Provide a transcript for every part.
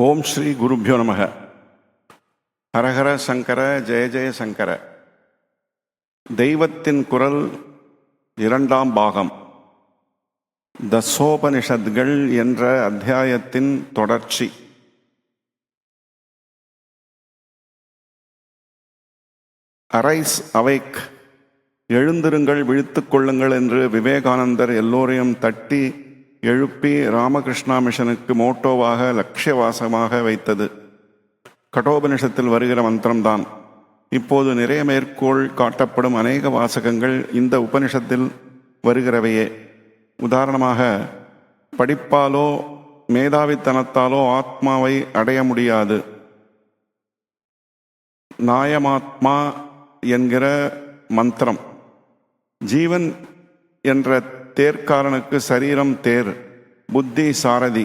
ஓம் ஸ்ரீ குருபியோ நமக. ஹரஹர சங்கர ஜெய ஜெய சங்கர. தெய்வத்தின் குரல் இரண்டாம் பாகம். தசோபனிஷத்கள் என்ற அத்தியாயத்தின் தொடர்ச்சி. அரைஸ் அவைக் எழுந்திருங்கள் விழித்துக் கொள்ளுங்கள் என்று விவேகானந்தர் எல்லோரையும் தட்டி எழுப்பி ராமகிருஷ்ணா மிஷனுக்கு மோட்டோவாக லட்சியவாசமாக வைத்தது. கடோபனிஷத்தில் வருகிற மந்திரம்தான். இப்போது நிறைய மேற்கோள் காட்டப்படும் அநேக வாசகங்கள் இந்த உபனிஷத்தில் வருகிறவையே. உதாரணமாக படிப்பாலோ மேதாவித்தனத்தாலோ ஆத்மாவை அடைய முடியாது. நாயமாத்மா என்கிற மந்திரம். ஜீவன் என்ற தேர்க்காரனுக்கு சரீரம் தேர் புத்தி சாரதி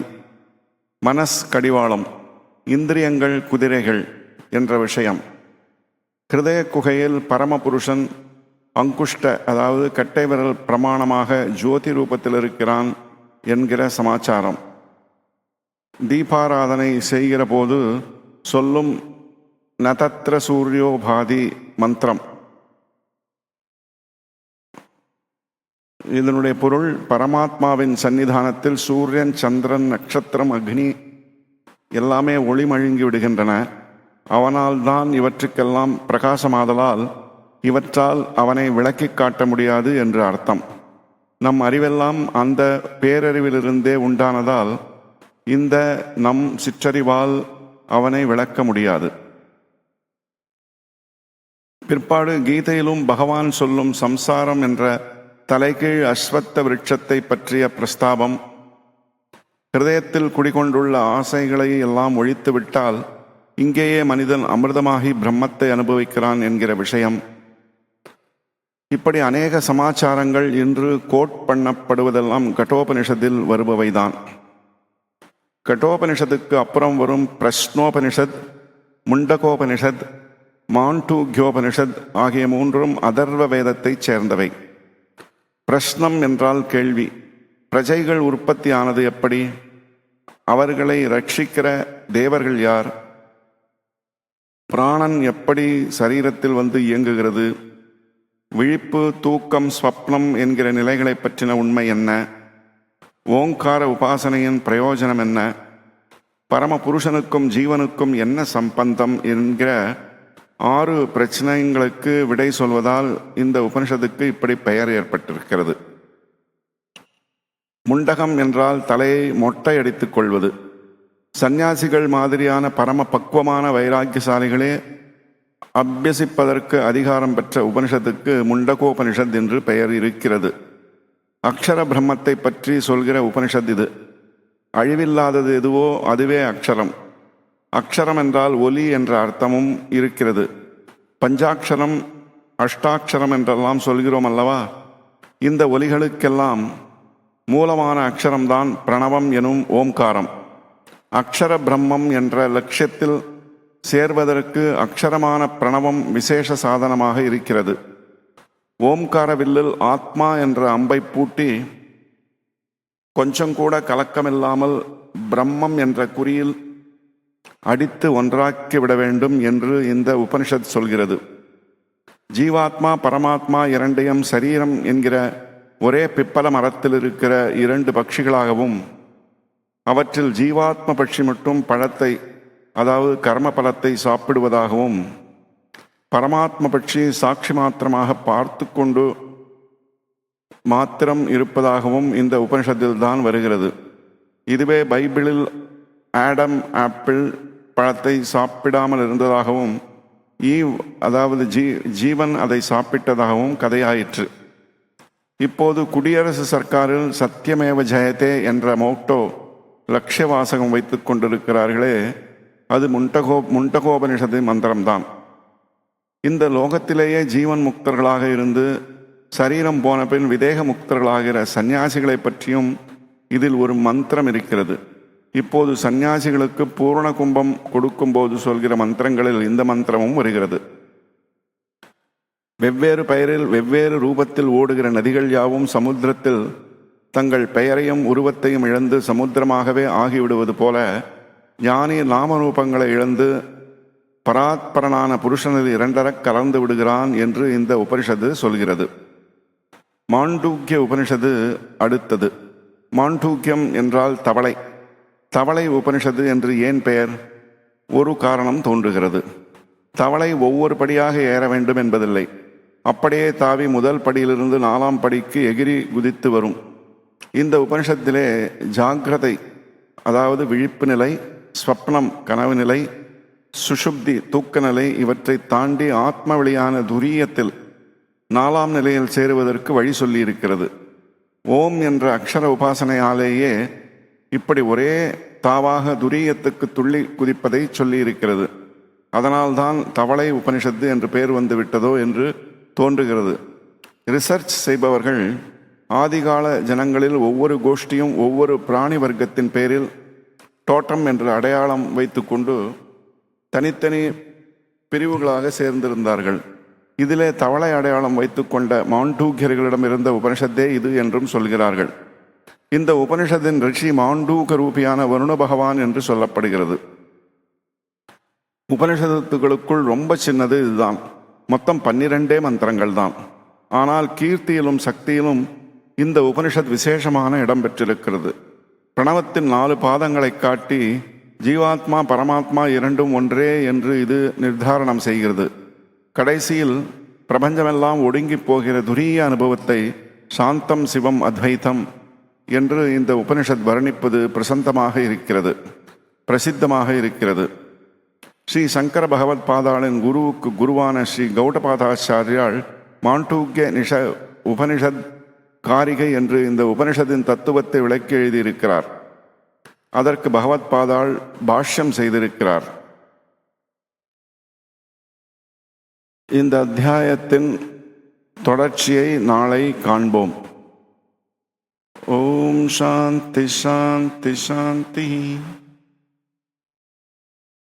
மனஸ் கடிவாளம் இந்திரியங்கள் குதிரைகள் என்ற விஷயம். ஹிருதய குகையில் பரமபுருஷன் அங்குஷ்ட அதாவது கட்டை விரல் பிரமாணமாக ஜோதி ரூபத்தில் இருக்கிறான் என்கிற சமாச்சாரம். தீபாராதனை செய்கிற போது சொல்லும் நதத்ர சூரியோபாதி மந்திரம். இதனுடைய பொருள் பரமாத்மாவின் சன்னிதானத்தில் சூரியன் சந்திரன் நட்சத்திரம் அக்னி எல்லாமே ஒளிமழுங்கி விடுகின்றன. அவனால் தான் இவற்றுக்கெல்லாம் பிரகாசமாதலால் இவற்றால் அவனை விளக்கி காட்ட முடியாது என்று அர்த்தம். நம் அறிவெல்லாம் அந்த பேரறிவிலிருந்தே உண்டானதால் இந்த நம் சிற்றறிவால் அவனை விளக்க முடியாது. பிற்பாடு கீதையிலும் பகவான் சொல்லும் சம்சாரம் என்ற தலைகீழ் அஸ்வத்த விருட்சத்தை பற்றிய பிரஸ்தாபம். ஹிருதயத்தில் குடிகொண்டுள்ள ஆசைகளை எல்லாம் ஒழித்துவிட்டால் இங்கேயே மனிதன் அமிர்தமாகி பிரம்மத்தை அனுபவிக்கிறான் என்கிற விஷயம். இப்படி அநேக சமாச்சாரங்கள் இன்று கோட் பண்ணப்படுவதெல்லாம் கட்டோபனிஷத்தில் வருபவைதான். கட்டோபனிஷத்துக்கு அப்புறம் வரும் பிரஷ்னோபனிஷத் முண்டகோபனிஷத் மாண்டூக்யோபனிஷத் ஆகிய மூன்றும் அதர்வ வேதத்தைச் சேர்ந்தவை. பிரஷ்னம் என்றால் கேள்வி. பிரஜைகள் உற்பத்தி ஆனது எப்படி? அவர்களை ரட்சிக்கிற தேவர்கள் யார்? பிராணன் எப்படி சரீரத்தில் வந்து இயங்குகிறது? விழிப்பு தூக்கம் ஸ்வப்னம் என்கிற நிலைகளை பற்றின உண்மை என்ன? ஓங்கார உபாசனையின் பிரயோஜனம் என்ன? பரம புருஷனுக்கும் ஜீவனுக்கும் என்ன சம்பந்தம் என்கிற ஆறு பிரச்சனைகளுக்கு விடை சொல்வதால் இந்த உபனிஷத்துக்கு இப்படி பெயர் ஏற்பட்டிருக்கிறது. முண்டகம் என்றால் தலையை மொட்டை அடித்துக் கொள்வது. சந்நியாசிகள் மாதிரியான பரம பக்குவமான வைராக்கியசாலிகளே அபியசிப்பதற்கு அதிகாரம் பெற்ற உபனிஷத்துக்கு முண்டகோபனிஷத் என்று பெயர் இருக்கிறது. அக்ஷர பிரம்மத்தை பற்றி சொல்கிற உபனிஷத் இது. அழிவில்லாதது எதுவோ அதுவே அக்ஷரம். அக்ஷரம் என்றால் ஒலி என்ற அர்த்தமும் இருக்கிறது. பஞ்சாட்சரம் அஷ்டாட்சரம் என்றெல்லாம் சொல்கிறோம் அல்லவா? இந்த ஒலிகளுக்கெல்லாம் மூலமான அக்ஷரம்தான் பிரணவம் எனும் ஓம்காரம். அக்ஷர பிரம்மம் என்ற லட்சியத்தில் சேர்வதற்கு அக்ஷரமான பிரணவம் விசேஷ சாதனமாக இருக்கிறது. ஓம்கார வில்லில் ஆத்மா என்ற அம்பை பூட்டி கொஞ்சம் கூட கலக்கமில்லாமல் பிரம்மம் என்ற குறியில் அடித்து ஒன்றாக்கி விட வேண்டும் என்று இந்த உபனிஷத் சொல்கிறது. ஜீவாத்மா பரமாத்மா இரண்டையும் சரீரம் என்கிற ஒரே பிப்பல மரத்தில் இருக்கிற இரண்டு பட்சிகளாகவும் அவற்றில் ஜீவாத்ம பட்சி மட்டும் பழத்தை அதாவது கர்ம பலத்தை சாப்பிடுவதாகவும் பரமாத்ம பட்சி சாட்சி மாத்திரமாக பார்த்து கொண்டு மாத்திரம் இருப்பதாகவும் இந்த உபனிஷத்தில் தான் வருகிறது. இதுவே பைபிளில் ஆடம் ஆப்பிள் பழத்தை சாப்பிடாமல் இருந்ததாகவும் ஈவ் அதாவது ஜீ ஜீவன் அதை சாப்பிட்டதாகவும் கதையாயிற்று. இப்போது குடியரசு சர்க்காரில் சத்தியமேவ ஜெயதே என்ற மோட்டோ லட்சிய வாசகம் வைத்து கொண்டிருக்கிறார்களே அது முண்டகோ முண்டகோபனிஷத்து மந்திரம்தான். இந்த லோகத்திலேயே ஜீவன் முக்தர்களாக இருந்து சரீரம் போன பின் விதேக முக்தர்களாகிற சந்நியாசிகளை பற்றியும் இதில் ஒரு மந்திரம் இருக்கிறது. இப்போது சந்நியாசிகளுக்கு பூரண கும்பம் கொடுக்கும்போது சொல்கிற மந்திரங்களில் இந்த மந்திரமும் வருகிறது. வெவ்வேறு பெயரில் வெவ்வேறு ரூபத்தில் ஓடுகிற நதிகள் யாவும் சமுத்திரத்தில் தங்கள் பெயரையும் உருவத்தையும் இழந்து சமுத்திரமாகவே ஆகிவிடுவது போல ஞானி நாமரூபங்களை இழந்து பராத்பரனான புருஷனில் இரண்டரக் கலந்து விடுகிறான் என்று இந்த உபனிஷத்து சொல்கிறது. மாண்டூக்கிய உபனிஷத்து அடுத்தது. மாண்டூக்கியம் என்றால் தவளை. தவளை உபனிஷத்து என்று ஏன் பெயர்? ஒரு காரணம் தோன்றுகிறது. தவளை ஒவ்வொரு படியாக ஏற வேண்டும் என்பதில்லை. அப்படியே தாவி முதல் படியிலிருந்து நாலாம் படிக்கு எகிரி குதித்து வரும். இந்த உபனிஷத்திலே ஜாக்கிரதை அதாவது விழிப்பு நிலை ஸ்வப்னம் கனவு நிலை சுஷுப்தி தூக்க நிலை இவற்றை தாண்டி ஆத்ம வெளியான துரியத்தில் நாலாம் நிலையில் சேருவதற்கு வழி சொல்லியிருக்கிறது. ஓம் என்ற அக்ஷர உபாசனையாலேயே இப்படி ஒரே தாவாக துரியத்துக்கு துள்ளி குதிப்பதை சொல்லியிருக்கிறது. அதனால்தான் தவளை உபனிஷத்து என்று பெயர் வந்து விட்டதோ என்று தோன்றுகிறது. ரிசர்ச் செய்பவர்கள் ஆதிகால ஜனங்களில் ஒவ்வொரு கோஷ்டியும் ஒவ்வொரு பிராணி வர்க்கத்தின் பேரில் டோட்டம் என்று அடையாளம் வைத்துக்கொண்டு தனித்தனி பிரிவுகளாக சேர்ந்திருந்தார்கள். இதிலே தவளை அடையாளம் வைத்துக்கொண்ட மவுண்டூக்கியர்களிடம் இருந்த உபனிஷத்தே இது என்றும் சொல்கிறார்கள். இந்த உபனிஷத்தின் ரிஷி மாண்டூக ரூபியான வருண பகவான் என்று சொல்லப்படுகிறது. உபனிஷத்துகளுக்குள் ரொம்ப சின்னது இதுதான். மொத்தம் பன்னிரெண்டே மந்திரங்கள் தான். ஆனால் கீர்த்தியிலும் சக்தியிலும் இந்த உபனிஷத் விசேஷமான இடம் பெற்றிருக்கிறது. பிரணவத்தின் நாலு பாதங்களை காட்டி ஜீவாத்மா பரமாத்மா இரண்டும் ஒன்றே என்று இது நிர்தாரணம் செய்கிறது. கடைசியில் பிரபஞ்சமெல்லாம் ஒடுங்கி போகிற துரிய அனுபவத்தை சாந்தம் சிவம் அத்வைத்தம் என்று இந்த உபனிஷத் வர்ணிப்பது பிரசந்தமாக இருக்கிறது பிரசித்தமாக இருக்கிறது. ஸ்ரீ சங்கர பகவத் பாதாளின் குருவுக்கு குருவான ஸ்ரீ கௌடபாதாச்சாரியால் மாண்டூக்கிய நிஷ உபனிஷத் காரிகை என்று இந்த உபனிஷத்தின் தத்துவத்தை விளக்கி எழுதியிருக்கிறார். அதற்கு பகவத் பாதாள் பாஷ்யம் செய்திருக்கிறார். இந்த அத்தியாயத்தின் தொடர்ச்சியை நாளை காண்போம். शांति शांति शांति